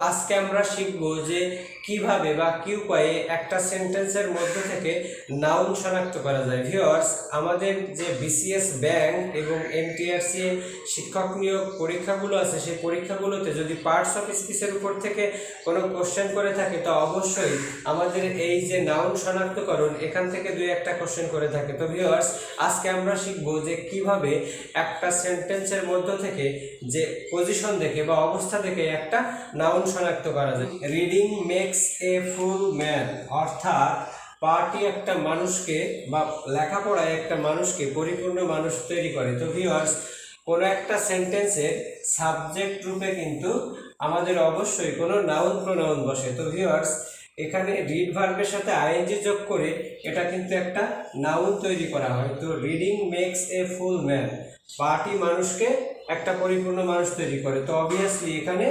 আজকে আমরা শিখব যে কীভাবে বা কি উপায়ে একটা সেন্টেন্সের মধ্য থেকে নাউন শনাক্ত করা যায়। ভিউয়ার্স আমাদের যে বিসিএস ব্যাংক এবং এনটিআরসি শিক্ষক নিয়োগ পরীক্ষাগুলো আছে, সেই পরীক্ষাগুলোতে যদি পার্টস অফ স্পিচের উপর থেকে কোনো কোশ্চেন করে থাকে, তো অবশ্যই আমাদের এই যে নাউন শনাক্তকরণ, এখান থেকে দুই একটা কোশ্চেন করে থাকে। তো ভিউয়ার্স আজকে আমরা শিখব যে কীভাবে একটা সেন্টেন্সের মধ্য থেকে যে পজিশন দেখে বা অবস্থা দেখে একটা নাউন শনাক্ত করা যায়। Reading makes a full man অর্থাৎ পার্টি একটা মানুষকে বা লেখাপড়ায় একটা মানুষকে পরিপূর্ণ মানুষ তৈরি করে। তো ভিউয়ার্স কোনো একটা সেন্টেন্সের সাবজেক্ট রূপে কিন্তু আমাদের অবশ্যই কোনো নাউন প্রোনাউন বসে। তো ভিউয়ার্স এখানে রিড ভার্বের সাথে আইএনজি যোগ করে এটা কিন্তু একটা নাউন তৈরি করা হয়। তো reading makes a full man party মানুষকে একটা পরিপূর্ণ মানুষ তৈরি করে। তো অবভিয়াসলি এখানে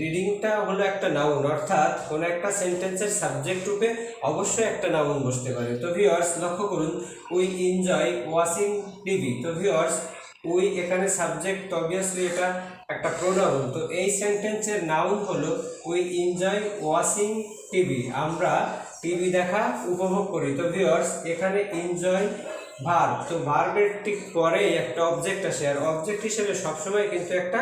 রিডিংটা হলো একটা নাউন অর্থাৎ কোনো একটা সেন্টেন্সের সাবজেক্ট রূপে অবশ্যই একটা নাউন বসতে পারে। তো ভিউয়ার্স লক্ষ্য করুন উই এনজয় ওয়াচিং টিভি তো ভিউয়ার্স উই এখানে সাবজেক্ট অবভিয়াসলি এটা একটা প্রোনাউন তো এই সেন্টেন্সের নাউন হলো উই এনজয় ওয়াচিং টিভি আমরা টিভি দেখা, উপভোগ করি। তো ভিউয়ার্স এখানে এনজয় ভার্ব তো ভার্বের ঠিক পরেই একটা অবজেক্ট আসে, আর অবজেক্ট হিসেবে সবসময় কিন্তু একটা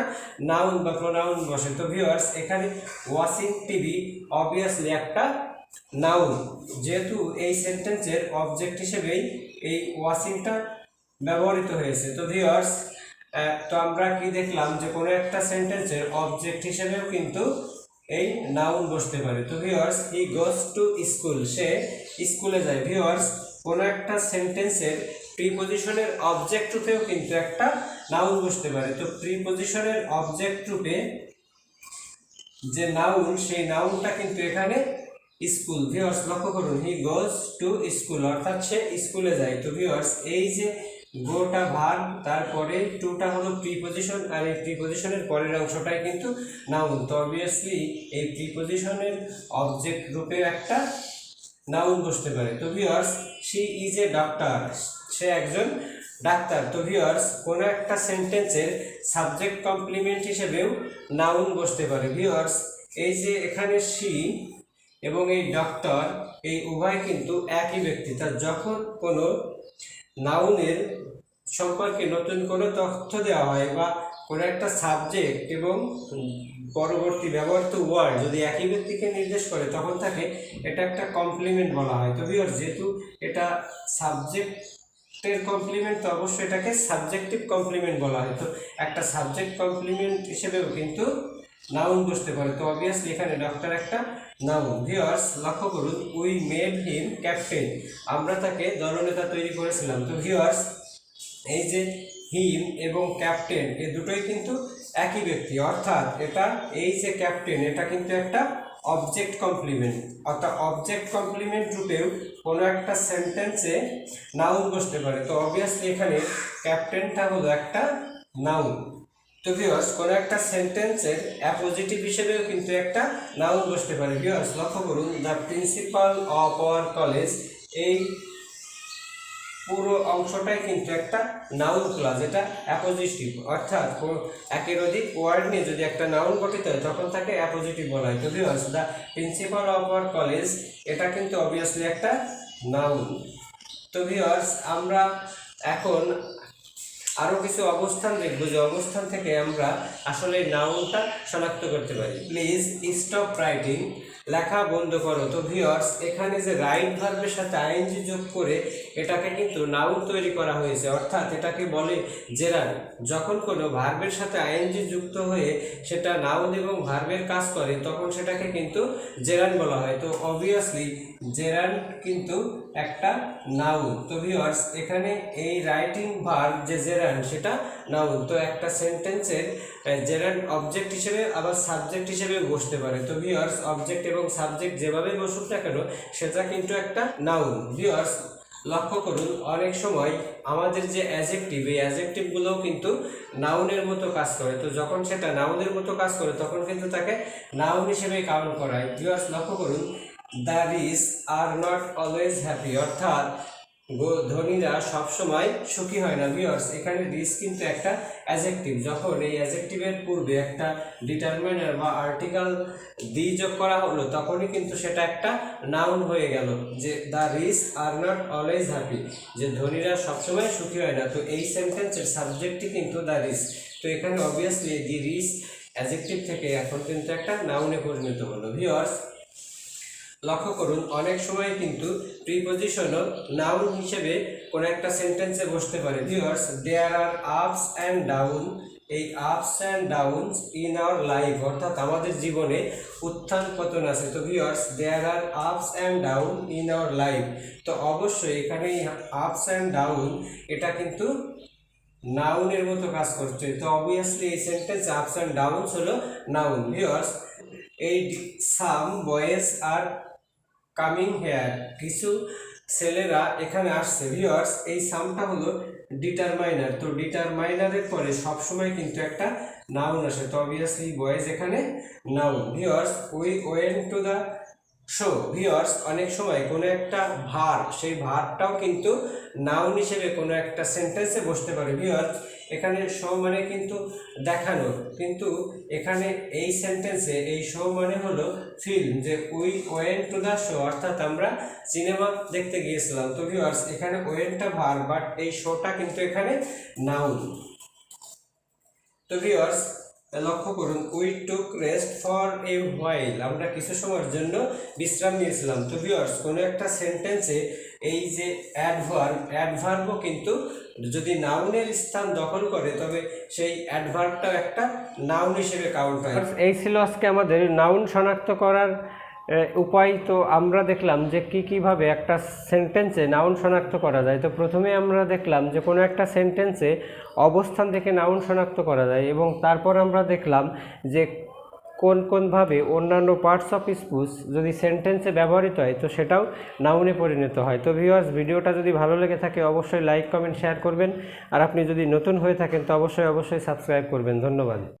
নাউন বা প্রোনাউন বসে। তো ভিউয়ার্স এখানে ওয়াচিং টিভি অবভিয়াসলি একটা নাউন যেহেতু এই সেন্টেন্সের অবজেক্ট হিসেবেই এই ওয়াচিংটা ব্যবহৃত হয়েছে। তো ভিউয়ার্স তো আমরা কি দেখলাম যে কোনো একটা সেন্টেন্সের অবজেক্ট হিসেবেও কিন্তু এই নাউন বসতে পারে। তো viewers he goes to school সে স্কুলে যায়। ভিউয়ার্স কোনো একটা সেন্টেন্সের প্রিপোজিশনের অবজেক্ট রূপেও কিন্তু একটা নাউন বসতে পারে। তো প্রিপোজিশনের অবজেক্ট রূপে যে নাউন সেই নাউনটা কিন্তু এখানে স্কুল ভিউয়ার্স লক্ষ্য করুন হি গোজ টু স্কুল অর্থাৎ সে স্কুলে যায়। তো ভিউয়ার্স এই যে গোটা ভার তারপরে টুটা হলো প্রিপোজিশন আর এই প্রিপোজিশনের পরের অংশটাই কিন্তু নাউন তো অবভিয়াসলি এই প্রিপোজিশনের অবজেক্ট রূপে একটা নাউন বসতে পারে। তো viewers she is a doctor সে একজন ডাক্তার। তো ভিউয়ার্স কোনো একটা সেন্টেন্সের সাবজেক্ট কমপ্লিমেন্ট হিসেবেও নাউন বসতে পারে। ভিউয়ার্স এই যে এখানে শি এবং এই ডক্টর এই উভয় কিন্তু একই ব্যক্তি। তার যখন কোনো নাউনের সম্পর্কে নতুন কোনো তথ্য দেওয়া হয় বা কোনো একটা সাবজেক্ট এবং পরবর্তী ব্যবহৃত ওয়ার্ড যদি একই ব্যক্তিকে নির্দেশ করে, তখন তাকে এটা একটা কমপ্লিমেন্ট বলা হয়। তো ভিউয়ার যেহেতু এটা সাবজেক্টের কমপ্লিমেন্ট তো অবশ্যই এটাকে সাবজেক্টিভ কমপ্লিমেন্ট বলা হয়। তো একটা সাবজেক্ট কমপ্লিমেন্ট হিসেবেও কিন্তু নাউন বসতে পারে। তো অবভিয়াসলি এখানে ডক্টর একটা নাউন ভিউয়ার্স লক্ষ্য করুন উই মেড হিম ক্যাপ্টেন আমরা তাকে দলনেতা তৈরি করেছিলাম। তো ভিউয়ার্স এই যে হিম এবং ক্যাপ্টেন, এ দুটোই কিন্তু একই ব্যক্তি। অর্থাৎ এটা, এই যে ক্যাপ্টেন, এটা কিন্তু একটা অবজেক্ট কমপ্লিমেন্ট অর্থাৎ অবজেক্ট কমপ্লিমেন্ট রূপেও কোনো একটা সেন্টেন্সে নাউন বসতে পারে। তো অবভিয়াসলি এখানে ক্যাপ্টেনটা হলো একটা নাউন তো ভিউয়ার্স কোনো একটা সেন্টেন্সের অ্যাপোজিটিভ হিসেবেও কিন্তু একটা নাউন বসতে পারে। ভিউয়ার্স লক্ষ্য করুন the principal of our college এই পুরো অংশটাই কিন্তু একটা নাউন ক্লাস এটা অ্যাপোজিটিভ অর্থাৎ একের অধিক ওয়ার্ড নিয়ে যদি একটা নাউন গঠিত হয়, তখন তাকে অ্যাপোজিটিভ বলা হয়। Viewers the principal of our college এটা কিন্তু অবভিয়াসলি একটা নাউন তো ভিওয়ার্স আমরা এখন আরও কিছু অবস্থান দেখব যে অবস্থান থেকে আমরা আসলে নাউনটা শনাক্ত করতে পারি। প্লিজ স্টপ রাইটিং লেখা বন্ধ করো। তো ভিওর্স এখানে যে রাইট ভার্বের সাথে আইএনজি যোগ করে এটাকে কিন্তু নাউন তৈরি করা হয়েছে। অর্থাৎ এটাকে বলে জেরান যখন কোনো ভার্বের সাথে আইএনজি যুক্ত হয়ে সেটা নাউন এবং ভার্বের কাজ করে, তখন সেটাকে কিন্তু জেরান বলা হয়। তো অবভিয়াসলি জেরান কিন্তু একটা নাউন তো ভিওয়ার্স এখানে এই রাইটিং ভার্ব যে জেরান সেটা নাউন তো একটা সেন্টেন্সের জেরান অবজেক্ট হিসেবে আবার সাবজেক্ট হিসেবে বসতে পারে। তো ভিওয়ার্স অবজেক্ট এবং সাবজেক্ট যেভাবে বসুক না কেন, সেটা কিন্তু একটা নাউন ভিওয়ার্স লক্ষ্য করুন, অনেক সময় আমাদের যে অ্যাজেক্টিভ এই অ্যাজেক্টিভগুলোও কিন্তু নাউনের মতো কাজ করে। তো যখন সেটা নাউনের মতো কাজ করে, তখন কিন্তু তাকে নাউন হিসেবে কাউন্ট করা হয় ভিওয়ার্স লক্ষ্য করুন the rich are not always happy অর্থাৎ ধনীরা সবসময় সুখী হয় না ভিউয়ার্স এখানে দিস কিন্তু একটা অ্যাজেক্টিভ যখন এই অ্যাজেক্টিভের পূর্বে একটা ডিটারমিনার বা আর্টিকেল দি যোগ করা হলো, তখনই কিন্তু সেটা একটা নাউন হয়ে গেল যে the rich are not always happy যে ধনীরা সবসময় সুখী হয় না। তো এই সেন্টেন্সের সাবজেক্টই কিন্তু দ্য রিস তো এখানে অবভিয়াসলি দি রিস অ্যাজেক্টিভ থেকে এখন কিন্তু একটা নাউনে পরিণত হলো। ভিউয়ার্স লক্ষ্য করুন, অনেক সময় কিন্তু প্রিপোজিশনও নাউন হিসেবে কোনো একটা সেন্টেন্সে বসতে পারে। Viewers there are ups and down এই ups and downs in our life অর্থাৎ আমাদের জীবনে উত্থান পতন আছে। তো viewers there are ups and down in our life তো অবশ্যই এখানে আপস অ্যান্ড ডাউন এটা কিন্তু নাউনের মতো কাজ করছে। তো অবভিয়াসলি এই সেন্টেন্স আপস অ্যান্ড ডাউনস হলো নাউন ভিউয়ার্স এই some boys are coming here. কিছু ছেলেরা এখানে আসছে। ভিওয়ার্স এই সামটা হলো ডিটারমাইনার তো ডিটারমাইনারের পরে সবসময় কিন্তু একটা নাউন আসে। তো অবভিয়াসলি বয়েজ এখানে noun viewers we went to the show viewers অনেক সময় কোনো একটা ভার, সেই ভারটাও কিন্তু নাউন হিসেবে কোনো একটা সেন্টেন্সে বসতে পারে। ভিউয়ার্স এখানে শো মানে কিন্তু দেখানো। কিন্তু এখানে এই সেন্টেন্সে এই শো মানে হলো ফিল্ম যে we went to the show অর্থাৎ আমরা সিনেমা দেখতে গিয়েছিলাম। তো ভিউয়ার্স এখানে ওয়েনটা ভার বাট এই শোটা কিন্তু এখানে নাউন তো ভিউয়ার্স লক্ষ্য করুন we took rest for a while আমরা কিছু সময়ের জন্য বিশ্রাম নিয়েছিলাম। তো ভিওর্স কোনো একটা সেন্টেন্সে এই যে অ্যাডভার্ব অ্যাডভার্বও কিন্তু যদি নাউনের স্থান দখল করে, তবে সেই অ্যাডভার্বটাও একটা নাউন হিসেবে কাউন্ট হয়। এই ছিল আজকে আমাদের নাউন শনাক্ত করার উপায় তো আমরা দেখলাম যে কি কীভাবে একটা সেন্টেন্সে নাউন শনাক্ত করা যায়। তো প্রথমে আমরা দেখলাম যে কোনো একটা সেন্টেন্সে অবস্থান থেকে নাউন শনাক্ত করা যায় এবং তারপর আমরা দেখলাম যে কোন কোনভাবে অন্যান্য পার্টস অফ স্পুস যদি সেন্টেন্সে ব্যবহৃত হয়, তো সেটাও নাউনে পরিণত হয়। তো ভিউয়ার্স ভিডিওটা যদি ভালো লেগে থাকে, অবশ্যই লাইক কমেন্ট শেয়ার করবেন। আর আপনি যদি নতুন হয়ে থাকেন, তো অবশ্যই অবশ্যই সাবস্ক্রাইব করবেন। ধন্যবাদ।